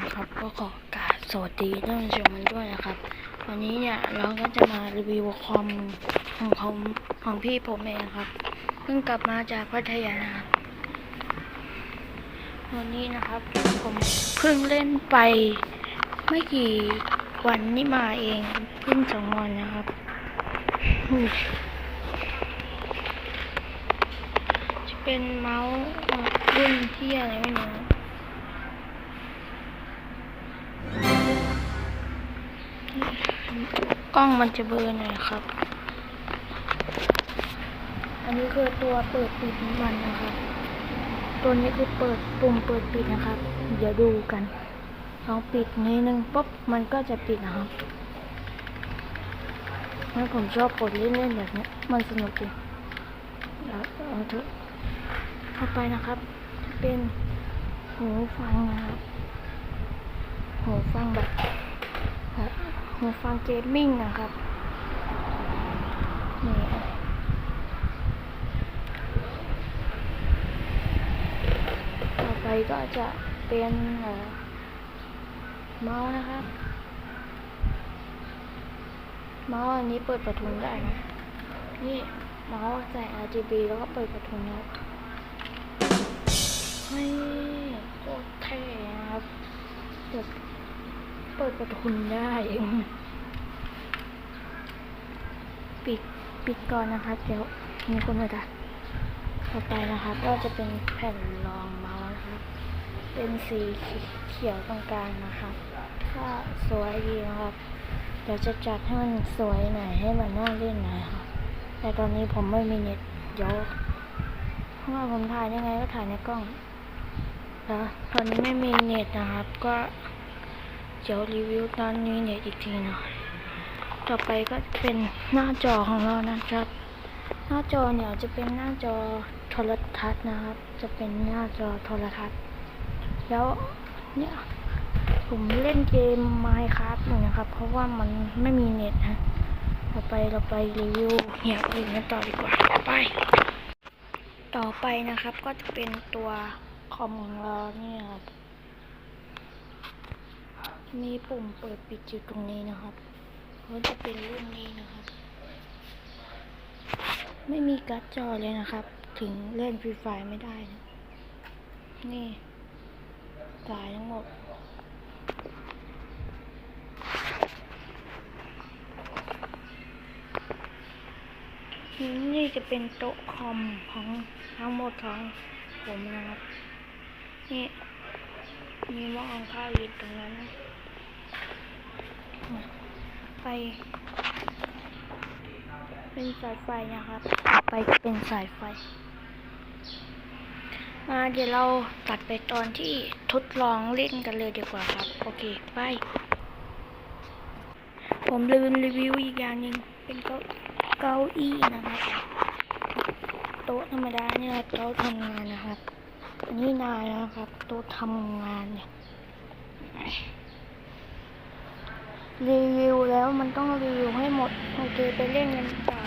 นะครับ ก็ขอกราบสวัสดีท่านผู้ชมกันด้วยนะครับ วันนี้เนี่ยเราก็จะมารีวิวคอมของของของพี่ผมเองครับ เพิ่งกลับมาจากพัทยานะครับวันนี้นะครับผมเพิ่งเล่นไปไม่กี่วันนี้มาเองเพิ่งสองวันนะครับ จะเป็นเมาส์รุ่นที่อะไรไม่รู้ กล้องมันจะเบลอหน่อยครับ อันนี้คือตัวเปิดปิดของมันนะครับ ตัวนี้คือเปิดปุ่มเปิดปิดนะครับ เดี๋ยวดูกันลองปิดนิดนึงปุ๊บมันก็จะปิดนะครับแล้วผมชอบกดเล่นๆแบบนี้มันสนุกดีแล้วเอาเถอะเข้าไปนะครับ เป็นหูฟังนะครับหูฟังแบบ หูฟังเกมมิ่งนะครับนี่ต่อไปก็จะเป็นเมาส์นะครับ เมาส์อันนี้เปิดประทุนได้นะนี่เมาส์ใส่ RGB แล้วก็เปิดประทุนครับเฮ้ยโคตรเท่นครับเปิด เปิดประทุนได้ปิดปิดก่อนนะครับ เดี๋ยวมีคนมาดักต่อไปนะครับ ก็จะเป็นแผ่นรองเมาส์นะครับ เป็นสีเขียวตรงกลางนะครับก็สวยดีนะครับ เดี๋ยวจะจัดให้มันสวยหน่อยให้มันน่าเล่นหน่อยครับ แต่ตอนนี้ผมไม่มีเน็ตเดี๋ยวเพราะว่าผมถ่ายยังไงก็ถ่ายในกล้องแล้วตอนนี้ไม่มีเน็ตนะครับ ก็ เดี๋ยวรีวิวตอนนี้เน็ตอีกทีหน่อยต่อไปก็เป็นหน้าจอของเรานะครับ หน้าจอเนี่ยจะเป็นหน้าจอโทรทัศน์นะครับ จะเป็นหน้าจอโทรทัศน์ แล้วเนี่ยผมเล่นเกม Minecraft อยู่นะครับ เพราะว่ามันไม่มีเน็ตนะต่อไปเราไปรีวิวเหี่ยอื่นกันต่อดีกว่าไป ต่อไปนะครับก็จะเป็นตัวคอมของเราเนี่ยครับ มีปุ่มเปิดปิดอยู่ตรงนี้นะครับก็จะเป็นรุ่นนี้นะครับ ไม่มีการ์ดจอเลยนะครับ ถึงเล่นฟรีไฟไม่ได้นะนี่สายทั้งหมดนี่จะเป็นโต๊ะคอมของทั้งหมดของผมนะครับ นี่มีหม้อหุงข้าวอยู่ตรงนั้นนะ ไปเป็นสายไฟนะครับ ไปเป็นสายไฟ มาเดี๋ยวเราตัดไปตอนที่ทดลองเล่นกันเลยดีกว่าครับ โอเค ไป ผมลืมรีวิวอีกอย่างหนึ่งเป็นเก้าเก้าอี้นะครับ โต๊ะธรรมดาเนี่ยโต๊ะทำงานนะครับ อันนี้นายนะครับ โต๊ะทำงานเนี่ย รีวิวแล้วมันต้องรีวิวให้หมด โอเค ไปเล่นกันต่อ